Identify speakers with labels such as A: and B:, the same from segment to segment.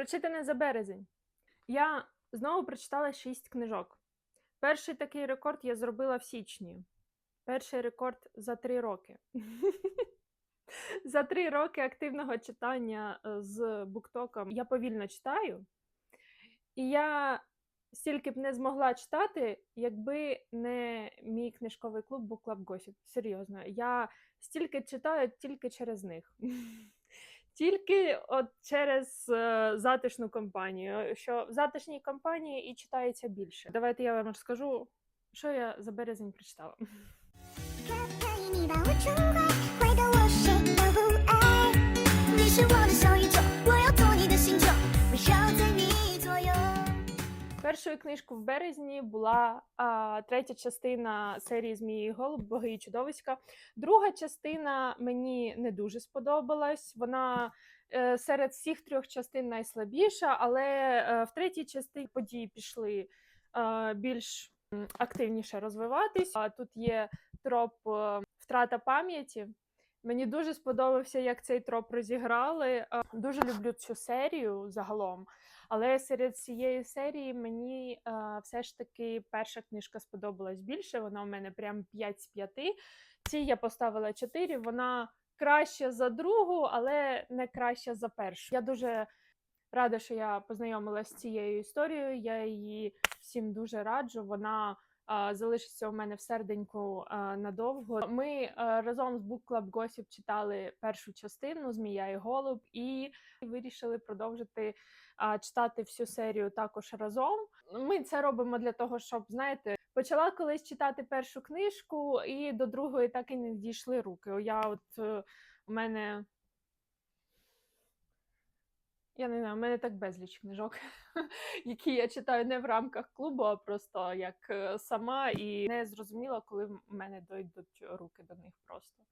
A: Прочитане за березень. Я знову прочитала шість книжок. Перший такий рекорд я зробила в січні. Перший рекорд за три роки. За три роки активного читання е, з буктоком я повільно читаю. І я стільки б не змогла читати, якби не мій книжковий клуб Club Gossip. Серйозно, я стільки читаю тільки через них. Тільки от через е, затишну компанію, що в затишній компанії і читається більше. Давайте я вам розкажу, що я за березень прочитала. Першою книжкою в березні була а, третя частина серії Змії Голуб, Боги і чудовиська. Друга частина мені не дуже сподобалась. Вона е, серед всіх трьох частин найслабіша, але е, в третій частині події пішли е, більш активніше розвиватись. А тут є троп е, втрата пам'яті. Мені дуже сподобався, як цей троп розіграли. Е, Дуже люблю цю серію загалом. Але серед цієї серії мені е, все ж таки перша книжка сподобалась більше. Вона у мене прям 5 з 5. Цій я поставила 4. Вона краща за другу, але не краща за першу. Я дуже рада, що я познайомилася з цією історією. Я її всім дуже раджу. Вона залишиться у мене в серденьку надовго. Ми разом з Book Club Gossip читали першу частину Змія і Голуб і вирішили продовжити читати всю серію також разом. Ми це робимо для того, щоб знаєте, почала колись читати першу книжку, і до другої так і не дійшли руки. Я от у мене. Я не знаю, у мене так безліч книжок, які я читаю не в рамках клубу, а просто як е, сама, і не зрозуміла, коли в мене дойдуть руки до них просто.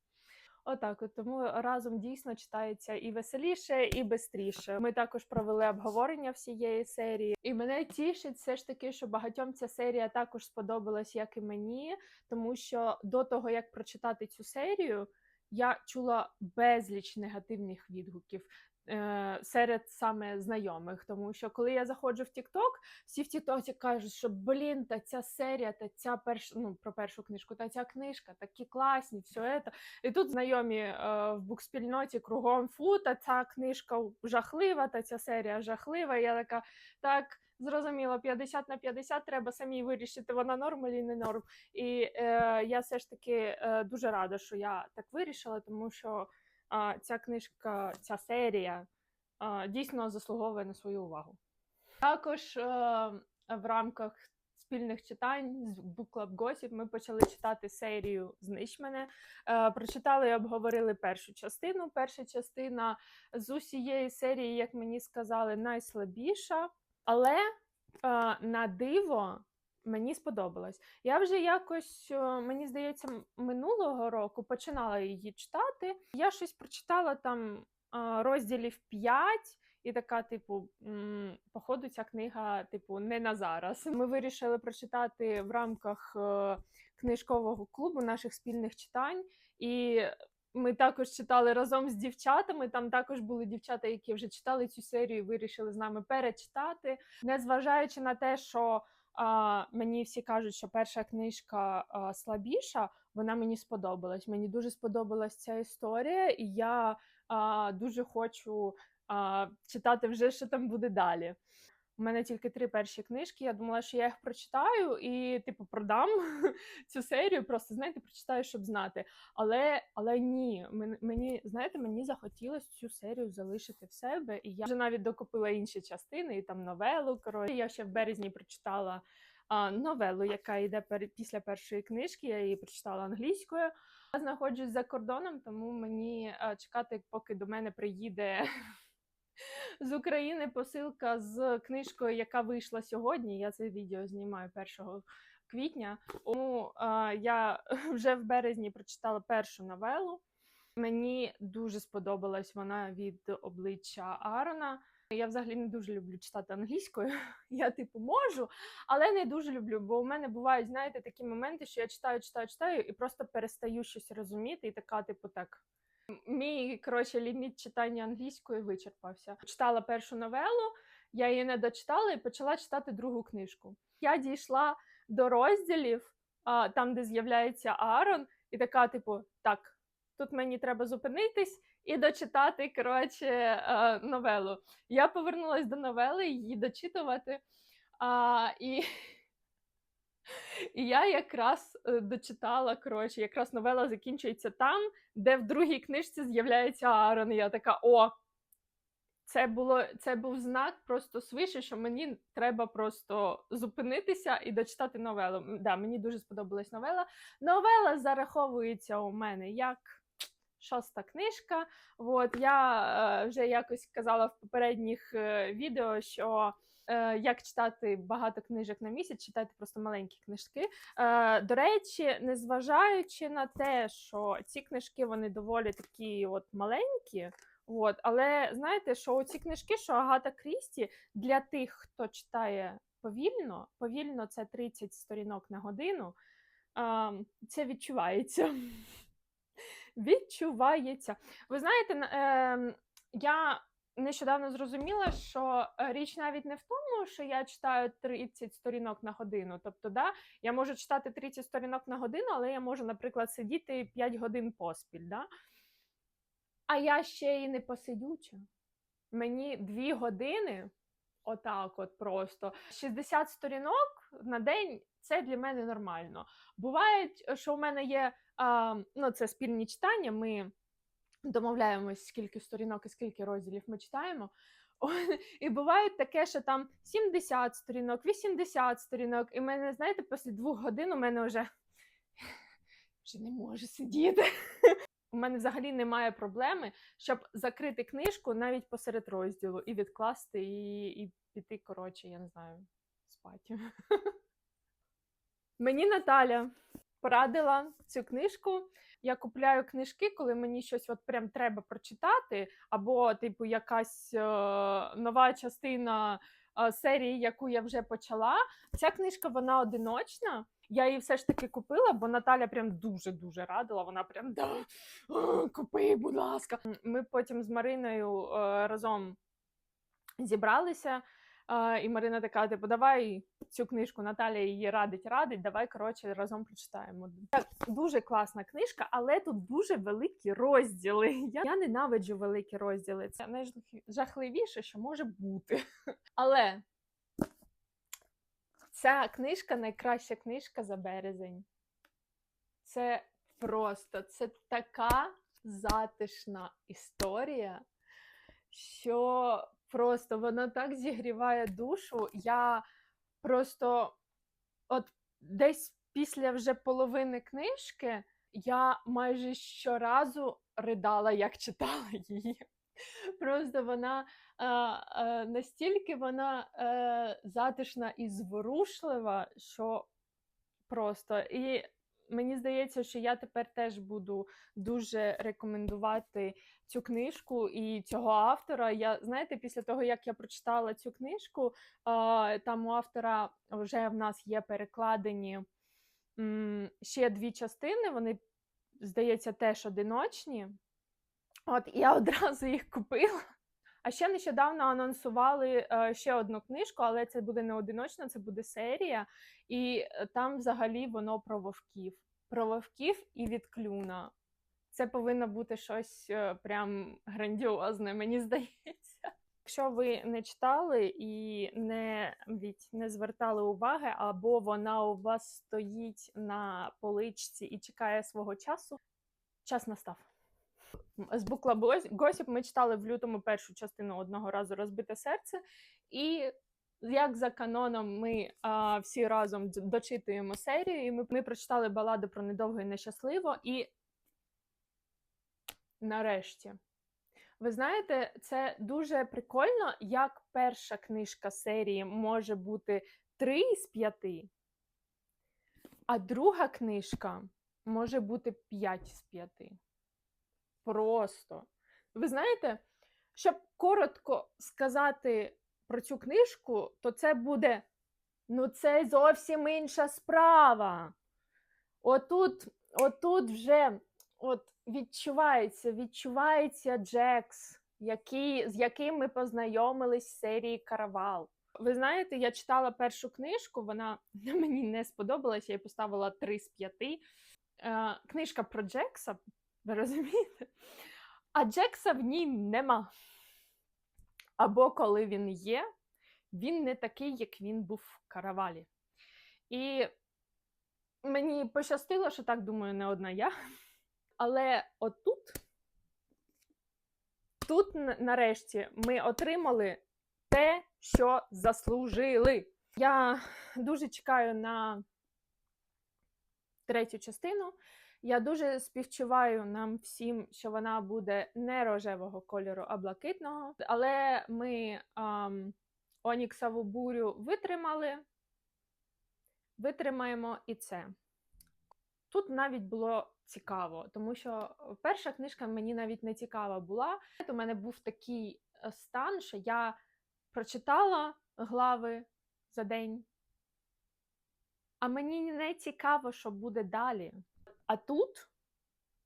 A: Отак, от тому разом дійсно читається і веселіше, і бистріше. Ми також провели обговорення всієї серії, і мене тішить все ж таки, що багатьом ця серія також сподобалась, як і мені, тому що до того як прочитати цю серію, я чула безліч негативних відгуків. Е, Серед саме знайомих, тому що коли я заходжу в TikTok, всі в TikTok кажуть, що блін, та ця серія, та ця перша ну про першу книжку, та ця книжка, такі класні, все це. І тут знайомі е, в букспільноті кругом фу, та ця книжка жахлива, та ця серія жахлива. І я така, так, зрозуміло, 50 на 50 треба самі вирішити, вона норм чи не норм. І е, я все ж таки е, дуже рада, що я так вирішила, тому що ця книжка, ця серія дійсно заслуговує на свою увагу. Також е, в рамках спільних читань з Book Club Gossip ми почали читати серію Знищ мене. Е, прочитали і обговорили першу частину. Перша частина з усієї серії, як мені сказали, найслабіша, але е, на диво. Мені сподобалось. Я вже якось, е, мені здається, минулого року починала її читати. Я щось прочитала там розділів 5, і така, типу, походу, ця книга, типу, не на зараз. Ми вирішили прочитати в рамках е, книжкового клубу наших спільних читань. І ми також читали разом з дівчатами. Там також були дівчата, які вже читали цю серію, і вирішили з нами перечитати. Незважаючи на те, що мені всі кажуть, що перша книжка а, слабіша, вона мені сподобалась. Мені дуже сподобалась ця історія, і я а, дуже хочу а, читати вже, що там буде далі. У мене тільки три перші книжки. Я думала, що я їх прочитаю і, типу, продам цю серію. Просто знаєте, прочитаю, щоб знати. Але, але ні, мені знаєте, мені захотілося цю серію залишити в себе, і я вже навіть докупила інші частини, і там новелу. Коротше, я ще в березні прочитала а, новелу, яка йде пер... після першої книжки. Я її прочитала англійською. Я знаходжусь за кордоном, тому мені а, чекати, поки до мене приїде з України посилка з книжкою, яка вийшла сьогодні. Я це відео знімаю 1 квітня. Тому а, я вже в березні прочитала першу новелу. Мені дуже сподобалась вона від обличчя Аарона. Я взагалі не дуже люблю читати англійською. Я, типу, можу, але не дуже люблю, бо у мене бувають, знаєте, такі моменти, що я читаю, читаю, читаю і просто перестаю щось розуміти, і така, типу, так. Мій коротше ліміт читання англійської вичерпався. Читала першу новелу, я її не дочитала і почала читати другу книжку. Я дійшла до розділів, а, там, де з'являється Аарон, і така, типу, так, тут мені треба зупинитись і дочитати коротше, е, новелу. Я повернулася до новели, її дочитувати. А, і, і я якраз е, дочитала, коротше, якраз новела закінчується там, де в другій книжці з'являється Аарон. І я така: о! Це було це був знак просто свише, що мені треба просто зупинитися і дочитати новелу. Да, мені дуже сподобалась новела. Новела зараховується у мене як шоста книжка. От я е, вже якось казала в попередніх е, відео, що як читати багато книжок на місяць, читайте просто маленькі книжки. Е, до речі, незважаючи на те, що ці книжки вони доволі такі от маленькі. От, але знаєте, що ці книжки, що Агата Крісті для тих, хто читає повільно, повільно це 30 сторінок на годину. Це відчувається. відчувається. Ви знаєте, ем, я нещодавно зрозуміла, що е, річ навіть не в тому, що я читаю 30 сторінок на годину. Тобто, да, я можу читати 30 сторінок на годину, але я можу, наприклад, сидіти 5 годин поспіль. Да? А я ще й не посидюча. Мені 2 години, отак, от просто 60 сторінок на день це для мене нормально. Буває, що в мене є а, ну, це спільні читання. Ми домовляємось, скільки сторінок і скільки розділів ми читаємо. І буває таке, що там 70 сторінок, 80 сторінок, і мене, знаєте, після двох годин у мене вже, вже не можу сидіти. У мене взагалі немає проблеми, щоб закрити книжку навіть посеред розділу і відкласти, і, і піти, коротше, я не знаю, спати. Мені Наталя порадила цю книжку. Я купляю книжки, коли мені щось от прям треба прочитати, або, типу, якась е, нова частина е, серії, яку я вже почала. Ця книжка вона одиночна. Я її все ж таки купила, бо Наталя прям дуже-дуже радила. Вона прям да, купи, будь ласка. Ми потім з Мариною е, разом зібралися. І Марина така: типу, давай цю книжку Наталя її радить, радить. Давай коротше разом прочитаємо. Так, дуже класна книжка, але тут дуже великі розділи. Я, я ненавиджу великі розділи. Це найжахливіше, що може бути. Але ця книжка найкраща книжка за березень. Це просто це така затишна історія, що просто вона так зігріває душу. Я просто от десь після вже половини книжки я майже щоразу ридала, як читала її. Просто вона е, е, настільки вона е, затишна і зворушлива, що просто. І мені здається, що я тепер теж буду дуже рекомендувати цю книжку і цього автора. Я знаєте, після того як я прочитала цю книжку, там у автора вже в нас є перекладені ще дві частини. Вони, здається, теж одиночні. От я одразу їх купила. А ще нещодавно анонсували е, ще одну книжку, але це буде не одиночна, це буде серія. І е, там взагалі воно про вовків. Про вовків і відклюна. Це повинно бути щось е, прям грандіозне, мені здається. Якщо ви не читали і не, від, не звертали уваги, або вона у вас стоїть на поличці і чекає свого часу, час настав. З Букла Госіп ми читали в лютому першу частину одного разу розбите серце, і як за каноном, ми а, всі разом дочитуємо серію. І ми, ми прочитали баладу про недовго і нещасливо. І нарешті, ви знаєте, це дуже прикольно, як перша книжка серії може бути 3 з 5, а друга книжка може бути 5 з 5 просто. Ви знаєте, щоб коротко сказати про цю книжку, то це буде ну це зовсім інша справа. Отут, отут вже от відчувається, відчувається Джекс, який, з яким ми познайомились в серії Каравал. Ви знаєте, я читала першу книжку, вона мені не сподобалася, я їй поставила 3 з 5. Е, книжка про Джекса, ви розумієте? А Джекса в ній нема. Або коли він є, він не такий, як він був в каравалі. І мені пощастило, що так думаю, не одна я. Але отут, тут нарешті ми отримали те, що заслужили. Я дуже чекаю на третю частину. Я дуже співчуваю нам всім, що вона буде не рожевого кольору, а блакитного. Але ми ам, Оніксову бурю витримали, витримаємо і це. Тут навіть було цікаво, тому що перша книжка мені навіть не цікава була. У мене був такий е, стан, що я прочитала глави за день, а мені не цікаво, що буде далі. А тут,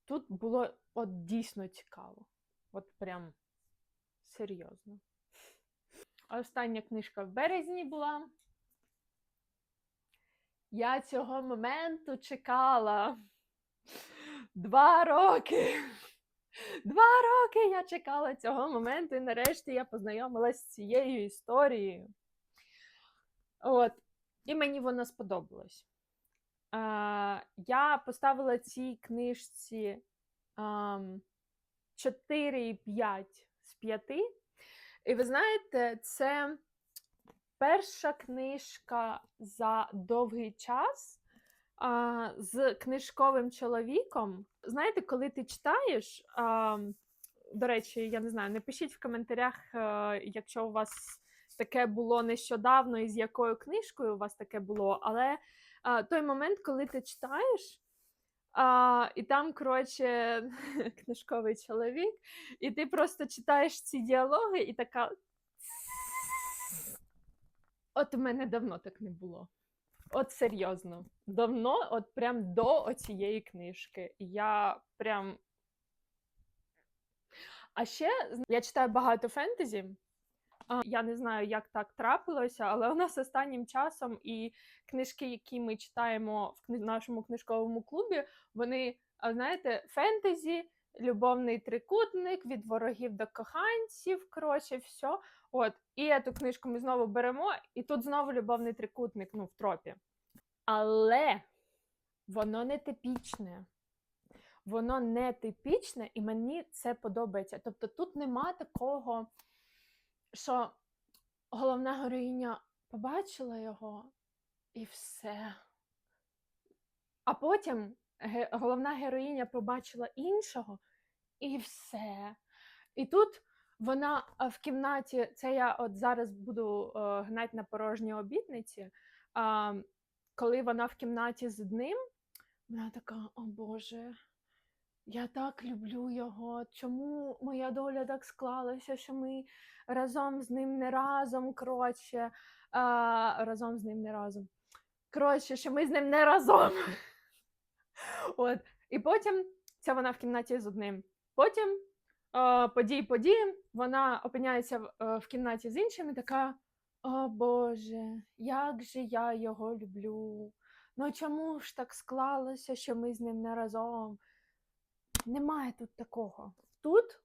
A: тут було от дійсно цікаво. От прям серйозно. Остання книжка в березні була. Я цього моменту чекала. Два роки. Два роки я чекала цього моменту, і нарешті я познайомилася з цією історією. От. І мені вона сподобалась. Я поставила цій книжці 4,5 з 5. І ви знаєте, це перша книжка за довгий час з книжковим чоловіком. Знаєте, коли ти читаєш, до речі, я не знаю, напишіть в коментарях, е, якщо у вас таке було нещодавно і з якою книжкою у вас таке було, але а, той момент, коли ти читаєш, а, і там, коротше, книжковий чоловік, і ти просто читаєш ці діалоги, і така. От у мене давно так не було. От серйозно. Давно, от прям до оцієї книжки. Я прям. А ще я читаю багато фентезі. Я не знаю, як так трапилося, але у нас останнім часом і книжки, які ми читаємо в нашому книжковому клубі, вони, знаєте, фентезі, любовний трикутник, від ворогів до коханців, коротше, все. От, і цю книжку ми знову беремо, і тут знову любовний трикутник, ну, в тропі. Але воно не типічне. Воно не типічне, і мені це подобається. Тобто тут нема такого, що головна героїня побачила його і все. А потім головна героїня побачила іншого і все. І тут вона в кімнаті, це я от зараз буду е, гнати на порожній обітниці. Коли вона в кімнаті з одним, вона така: о Боже, я так люблю його. Чому моя доля так склалася, що ми разом з ним не разом, коротше, а, разом з ним не разом. Коротше, що ми з ним не разом. От. І потім це вона в кімнаті з одним. Потім подій події, вона опиняється е, в кімнаті з іншим і така: О Боже, як же я його люблю. Ну чому ж так склалося, що ми з ним не разом? Немає тут такого. Тут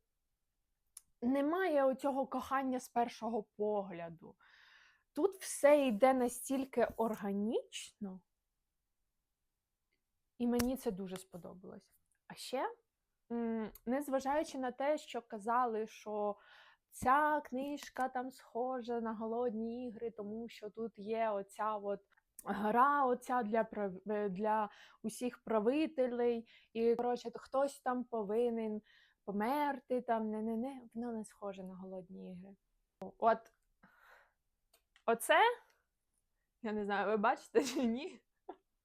A: немає оцього кохання з першого погляду. Тут все йде настільки органічно, і мені це дуже сподобалось. А ще, незважаючи на те, що казали, що ця книжка там схожа на голодні ігри, тому що тут є оця от гра, оця для, е, для усіх правителей, і коротше, хтось там повинен померти, там не не не воно не схоже на голодні ігри. От оце, я не знаю, ви бачите чи ні?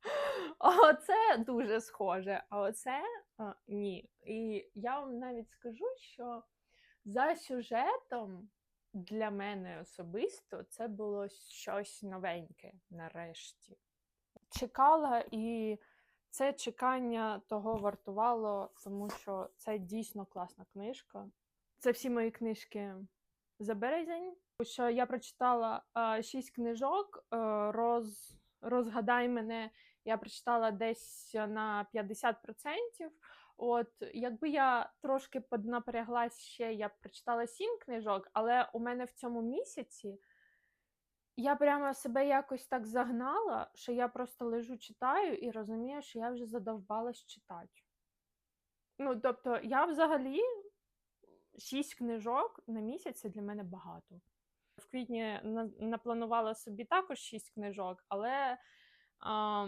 A: Оце дуже схоже, а оце а, ні. І я вам навіть скажу, що за сюжетом для мене особисто це було щось новеньке нарешті. Чекала і Це чекання того вартувало, тому що це дійсно класна книжка. Це всі мої книжки за березень. Що я прочитала е, шість книжок. е, роз, розгадай мене, я прочитала десь на 50%. От, якби я трошки поднапряглась ще, я б прочитала сім книжок, але у мене в цьому місяці я прямо себе якось так загнала, що я просто лежу, читаю і розумію, що я вже задовбалась читати. Ну, тобто, я взагалі шість книжок на місяць це для мене багато. В квітні напланувала собі також шість книжок, але а,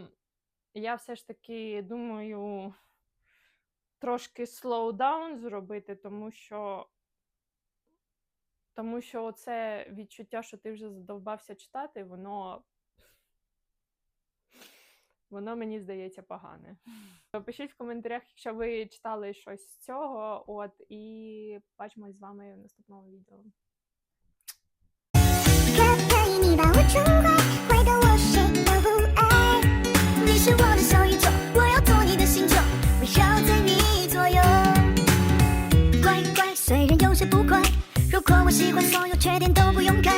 A: я все ж таки думаю трошки down зробити, тому що тому що це відчуття, що ти вже задовбався читати, воно, воно мені здається погане. Пишіть в коментарях, якщо ви читали щось з цього. От, і бачимось з вами в наступному відео.
B: 如果我喜欢所有缺点都不用改。